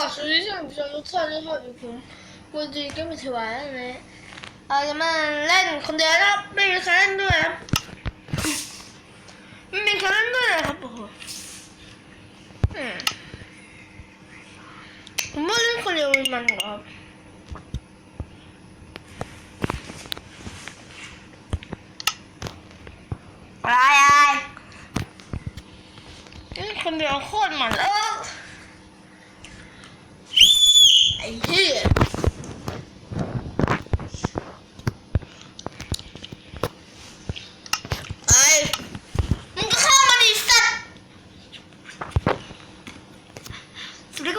宝石就像比较优特这套就平，估计根本铁完了没。啊，咱们来点空调了，没人看人对，没看人对还不好。嗯，我们那空调为嘛呢？来来，你空调换嘛了？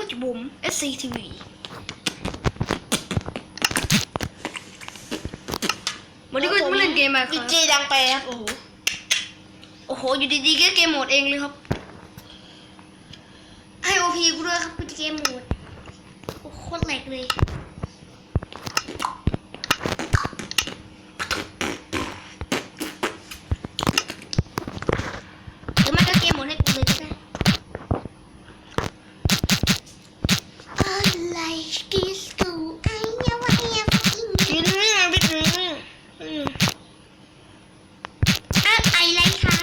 สวัสดีครับผม SCTV วันนี้ก็จะมาเล่นเกมแบบดีเจดังไปครับโอ้โหโอ้โห อยู่ดีๆก็เกมโหมดเองเลยครับ ให้โอพีกูด้วยครับกูจะเกมโหมดโอ้โหโคตรแหลกเลย หรือไม่ก็เกมโหมดให้กูเลยก็ได้อะไรกิสกูไอ้ยาวะยาฟิง กินนี่นะพี่ถึงอืม อะไรคะ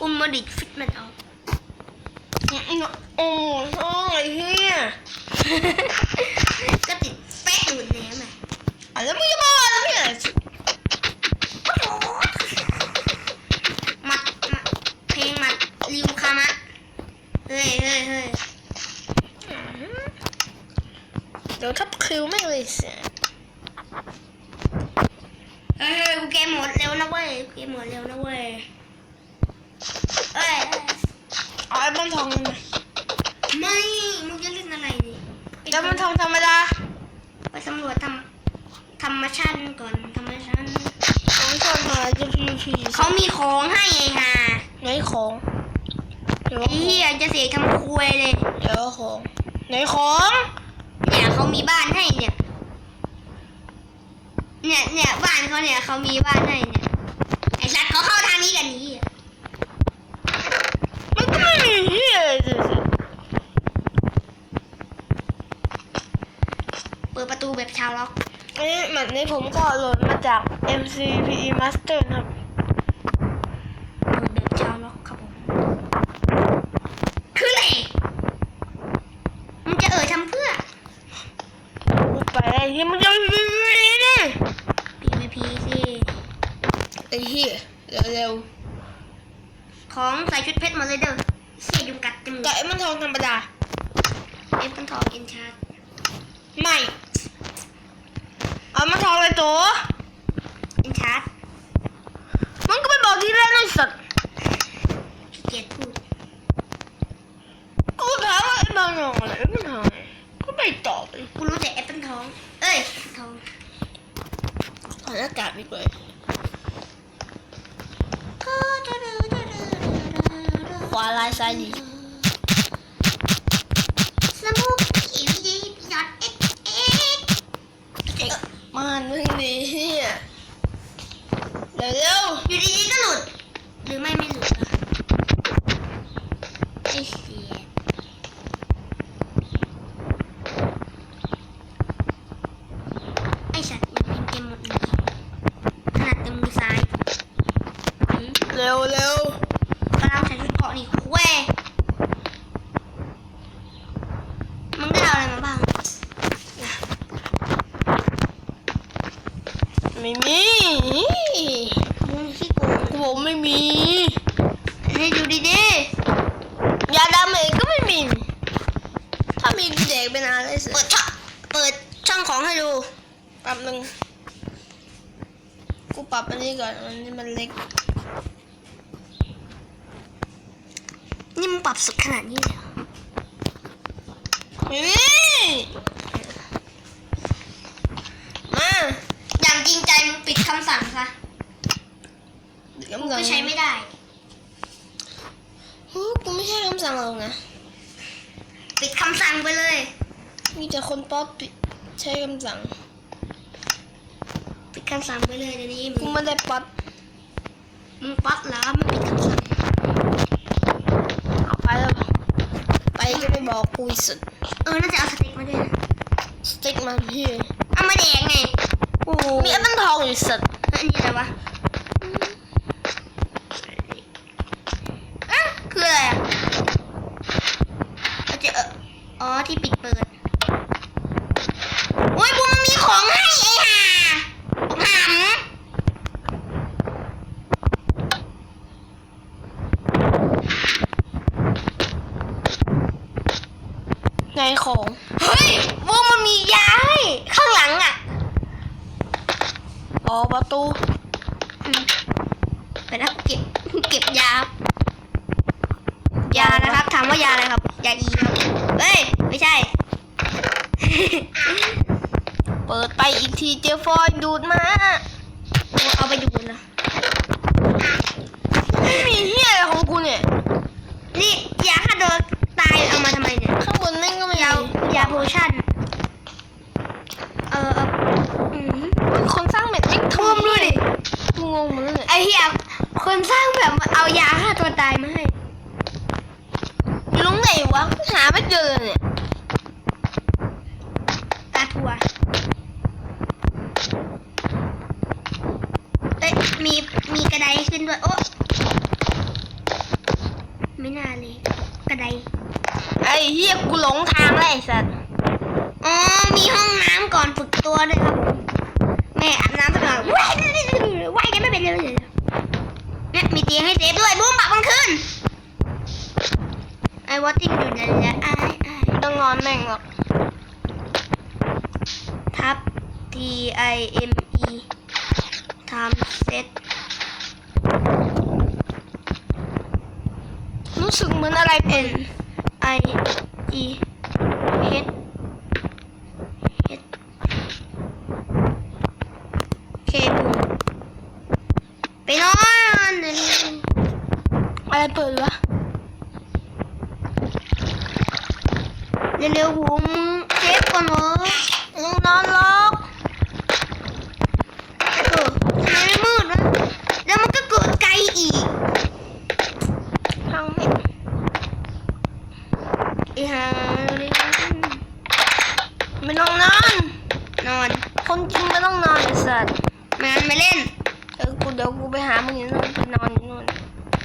อุมมาดิฟิตมันเอาโอ้โหไอ้เหี้ยก็ติดแป๊ะอยู่ในนั้นแหละอะแล้วมึงจะมาอะไรเนี่ยมัดมัดเพลงมัดริวคามะเฮ้ยเฮ้ยเฮ้ยเดี๋ยวทับคิวไม่เลยเสียเฮ้ยเฮ้ยกูเกมหมดเร็วนะเว้ยกูเกมหมดเร็วนะเว้ย เอ้ยเอ้ยเอาไอ้บอลทองมาไม่ มึงจะเล่นอะไรดิไอ้บอลทองธรรมดา ไปสำรวจธรรมธรรมชาติก่อนธรรมชาติของชอบมาจะพีพีเขามีของให้ไอ้ห่าไหนของเดี๋ยวไอ้เหี้ยจะเสกทำควยเลย เดี๋ยวของไหนของเนี่ยเขามีบ้านให้เนี่ย เนี่ยเนี่ยบ้านเขาเนี่ยเขามีบ้านให้เนี่ยไอ้สัตว์เขาเข้าทางนี้กันนี้มันก็ไม่มี เหี้ยเลยสิเปิดประตูแบบชาวล็อกอันนี้แมตช์นี้ผมก็โหลดมาจาก MCPE Master นะครับเปิดแบบชาวล็อกครับผมคืออะไรมันจะเอ่ยทำเพื่อพูดไปไอ้เหี้ยมันจะพีพีนี่ PVP สิไอ้เหี้ยเร็วของใส่ชุดเพชรหมาเลยเด้อ เชี่ยยุงกัดจมูๆกกับไอ้มันทองธรรมดา เอฟเปิลทองเอ็นชาร์ไม่ เอามันทองเลยตัวเอ็นชาร์มันก็ไปบอกที่แรกไอ้สัตว์ขี้เกียจพูดกูถามว่าไอ้บางอย่างอะไรไอ้มันทองก็ไม่ตอบเลยกูรู้แต่แอปเปิลทอง เอ้ยทองถอดหน้ากากดีกว่า วาลายซ้ายดีสมุกอีวีดียอดเอ็กเอ็กเอ็กมันมึงดีเฮียเร็วเร็วอยู่ดีๆก็หลุด หรือไม่ไม่หลุดอะไอ้เสียไอ้สัตว์มันเป็นเกมหมดเลยขนาดเต็มมือซ้ายหืม เร็วเร็ว กำลังใส่ชุดเกราะนี่แควมึงได้เอาอะไรมาบ้าง ไม่มีมึงขี้โกงผมไม่มี ให้ดูดียาดำเองก็ไม่มี ถ้ามีเด็กเป็นอะไรๆสิเปิดช่องเปิดช่องของให้ดูแป๊บนึงกูปรับอันนี้ก่อนอันนี้มันเล็ก นี่มึงปรับสุดขนาดนี้เลยเหรอไม่มี จริงใจมึงปิดคำสั่งซะเมึก็ใช้ไม่ได้ฮึกูไม่ใช่คำสั่งหรอกนะ ปิดคำสั่งไปเลย มีแต่คนป๊อปปิดใช้คำสั่ง ปิดคำสั่งไปเลยเดี๋ยวนี้มึกูงไม่ได้ป๊อปมึงป๊อปแล้วมันปิดคำสั่งเอาไปแล้วบอกไปก็ไม่บอกกูอีสุดเออน่าจะเอาสติ๊กมาด้วยนะสติ๊กมาพี่เอามาแดงไง มีแอปเปิลทองอยู่สัตว์อันนี้อะไรวะอะคืออะไรอะเอาเจะอ๋อ ที่ปิดเปิด โอ้ยพวกมันมีของให้ไอ้ห่าหำ ไงของ เฮ้ยพวกมันมียาให้ข้างหลังอะ อ๋อ ประตูอืมไปแล้วเก็บเก็บยา ยานะครับถามว่ายาอะไรครับ ยาอีครับเฮ้ย ไม่ใช่ เปิดไปอีกทีเจอฟอยดูดมาเอาไปดูนะไม่มีเฮียอะไรของกูเนี่ย นี่ยาฆ่าตัวตายเอามาทำไมเนี่ย ข้างบนแม่งก็ไม่ยาเอายาโพชั่น เออเอออืม คนสร้างเม็ดแม่ง ท่วมด้วยดิ กูงงหมดเลยเนี่ย ไอ้เหี้ยคนสร้างแบบเอายาฆ่าตัวตายมาให้ อยู่ตรงไหนวะหาไม่เจอเลยเนี่ย ตาทัวเอ้ย มีมีกระไดขึ้นด้วย โอ้ไม่น่าเลย กระไดไอ้เฮียกูหลงทางแล้วไอ้สัตว์อ๋อมีห้องน้ำก่อนฝึกตัวด้วยครับผมแม่อาบน้ำสักหน่อยว่ายว่ายกันไม่เป็นเลยเนี่ยมีเตียงให้เซฟด้วยบูมปักมันขึ้นไอ้วอตติ้งอยู่ไหนเนี่ยไอ้ไอ้ต้องนอนแม่งหรอกทับ T I M E ทำเซตรู้สึกเหมือนอะไรเป็น N I E H H K บูมไปนอนเลยอะไรเปิดวะเร็วๆผมเช็คก่อนเหรอ มึงนอนหรอก เออทำไมไม่มืดวะแล้วมันก็เกิดไกลอีก ทางแม่ง อีหาไม่ต้องนอน นอน คนจริงไม่ต้องนอนไอ้สัตว์มันไม่เล่น เออกูเดี๋ยวกูไปหามึงอยู่นู่นไปนอนอยู่นู่น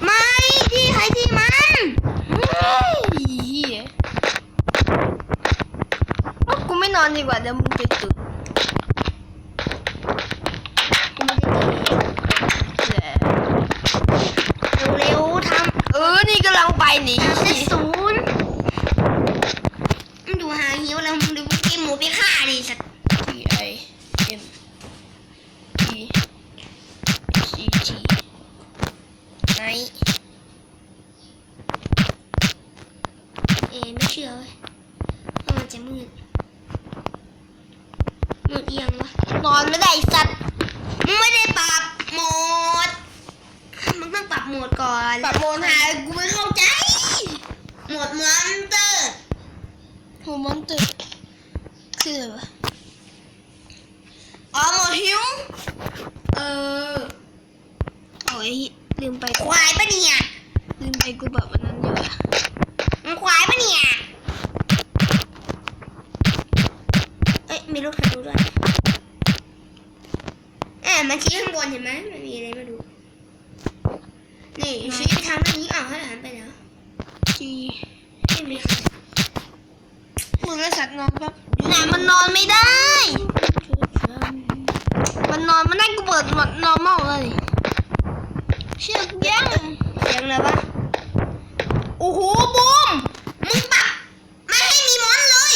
ไม่ที่ใครที่มันเฮ้ยเฮียว่ากูไม่นอนดีกว่าเดี๋ยวมึงจะตื่นกูไม่ได้ตีแหละเร็วๆทำเออ นี่กำลังไปนี่ำทำเซตศูนย์มันดูหาหิวแล้วมึงดูกินหมูไปฆ่าดิสัตว์ ทีไอเอ็มอีซีจีไน เอ๊ะ ไม่เชื่อเว้ยว่ามันจะมืด มืดเอียงวะนอนไม่ได้ไอ้สัตว์มึงไม่ได้ปรับโหมด มึงต้องปรับโหมดก่อนปรับโหมดหากูไม่เข้าใจ โหมดมอนเตอร์โหมอนตึกคืออะไรวะอ๋อหมดหิว เออ โอ้ยลืมไป ควายปะเนี่ย ลืมไปกูแบบวันนั้นอยู่อะ มึงควายปะเนี่ย เอ้ย มีรถคันดูด้วยเอ๊ะมันชี้ข้างบนเห็นไหมมันมีอะไรมาดู นี่ชี้ไปทางด้านนี้อ้าวให้หันไปแล้ว จี ไม่มีใครมึงไอสัตว์นอนแป๊บอยู่ไหนมันนอนไม่ได้ มันนอนมันได้กูเปิดหมดนอนเมาเลย เชือกยังเสียงอะไรวะโอ้โหบูม มึงปรับไม่ให้มีมอนเลย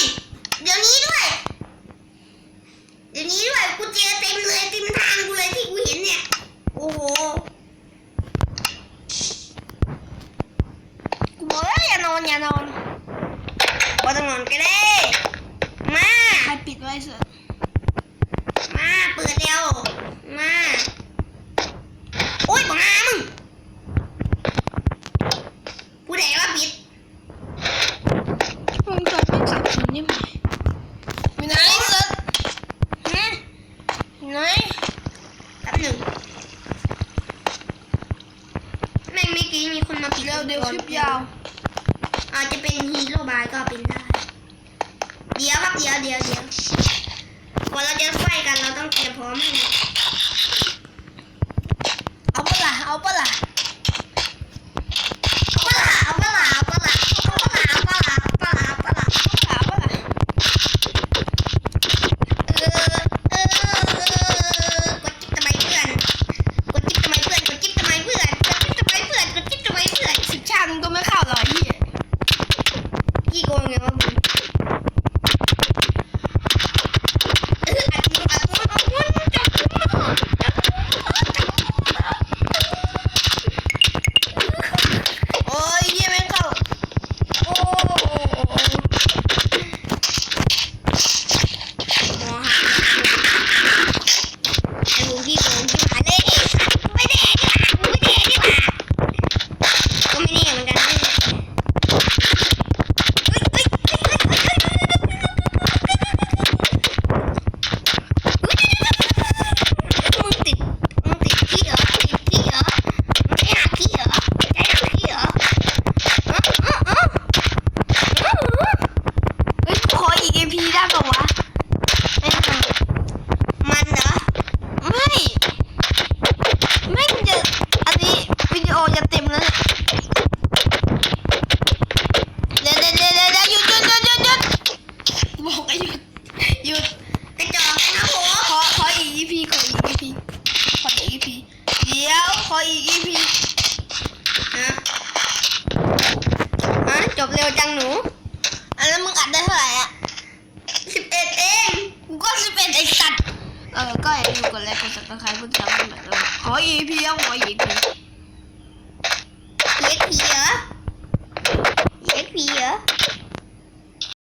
เดี๋ยวนี้ด้วย เดี๋ยวนี้ด้วย กูเจอเต็มเลยเต็มทางกูเลยที่กูเห็นเนี่ย โอ้โห กูบอกแล้วอย่านอนอย่านอน ว่าต้องนอนก็ได้ มา ใครปิดไว้เสือ มา เปิดเร็ว มา โอ้ยบังอามึงผู้ใดว่าผิด มึงจอดเป็นสับสนได้ไหมอยู่ไหนเสือ ฮะ อยู่ไหน แป๊บหนึ่งแม่งเมื่อกี้มีคนมาปิด เร็วเดี๋ยว ค Iya. ขออีกีพีฮะฮะจบเร็วจังหนู อันนั้นมึงอัดได้เท่าไหร่อะสิบเอ็ดเองกูก็สิบเอ็ดไอสัตว์ เออ ก็อยู่ก่อนแดลค์กดซับสไครป์เพื่อจะไม่พลาดขออีพีต้องขออีพีเอ็กพีเหรอเอ็กพีเหรอ